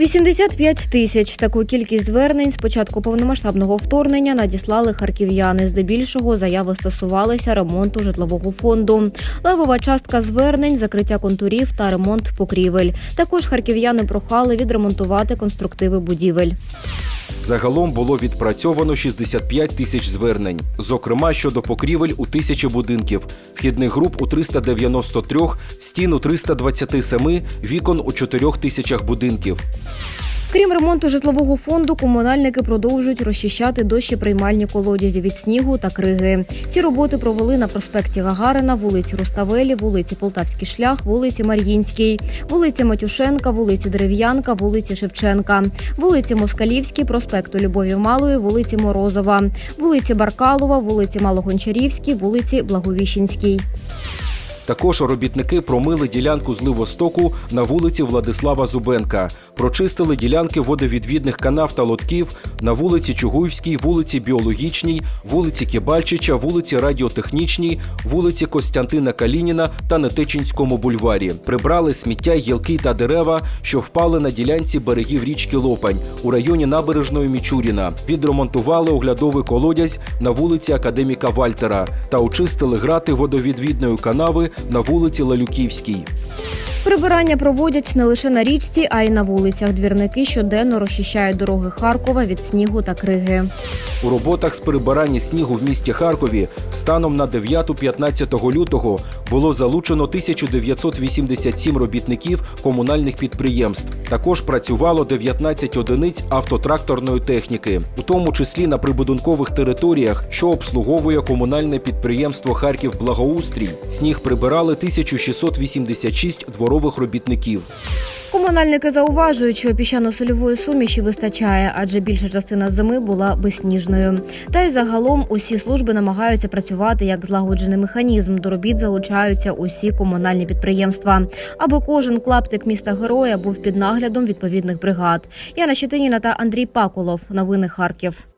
85 тисяч. Таку кількість звернень з початку повномасштабного вторгнення надіслали харків'яни. Здебільшого заяви стосувалися ремонту житлового фонду. Левова частка звернень, закриття контурів та ремонт покрівель. Також харків'яни прохали відремонтувати конструктиви будівель. Загалом було відпрацьовано 65 тисяч звернень, зокрема щодо покрівель у тисячі будинків, вхідних груп у 393, стін у 327, вікон у 4 тисячах будинків. Крім ремонту житлового фонду, комунальники продовжують розчищати дощі приймальні колодязі від снігу та криги. Ці роботи провели на проспекті Гагарина, вулиці Руставелі, вулиці Полтавський шлях, вулиці Мар'їнській, вулиці Матюшенка, вулиці Дерев'янка, вулиці Шевченка, вулиці Москалівській, проспекту Любові Малої, вулиці Морозова, вулиці Баркалова, вулиці Малогончарівській, вулиці Благовіщенській. Також робітники промили ділянку зливостоку на вулиці Владислава Зубенка, прочистили ділянки водовідвідних канав та лотків на вулиці Чугуївській, вулиці Біологічній, вулиці Кібальчича, вулиці Радіотехнічній, вулиці Костянтина Калініна та Нетечинському бульварі. Прибрали сміття, гілки та дерева, що впали на ділянці берегів річки Лопань у районі набережної Мічуріна. Відремонтували оглядовий колодязь на вулиці Академіка Вальтера та очистили грати водовідвідної канави на вулиці Лалюківській. Прибирання проводять не лише на річці, а й на вулицях. Двірники щоденно розчищають дороги Харкова від снігу та криги. У роботах з прибирання снігу в місті Харкові станом на 9-15 лютого було залучено 1987 робітників комунальних підприємств. Також працювало 19 одиниць автотракторної техніки, у тому числі на прибудинкових територіях, що обслуговує комунальне підприємство Харків Благоустрій. Сніг прибирали 1686 дворових робітників. Комунальники зауважують, що піщано-сольової суміші вистачає, адже більша частина зими була безсніжною. Та й загалом усі служби намагаються працювати як злагоджений механізм. До робіт залучаються усі комунальні підприємства, аби кожен клаптик міста героя був під наглядом відповідних бригад. Яна Щетиніна та Андрій Паколов. Новини Харків.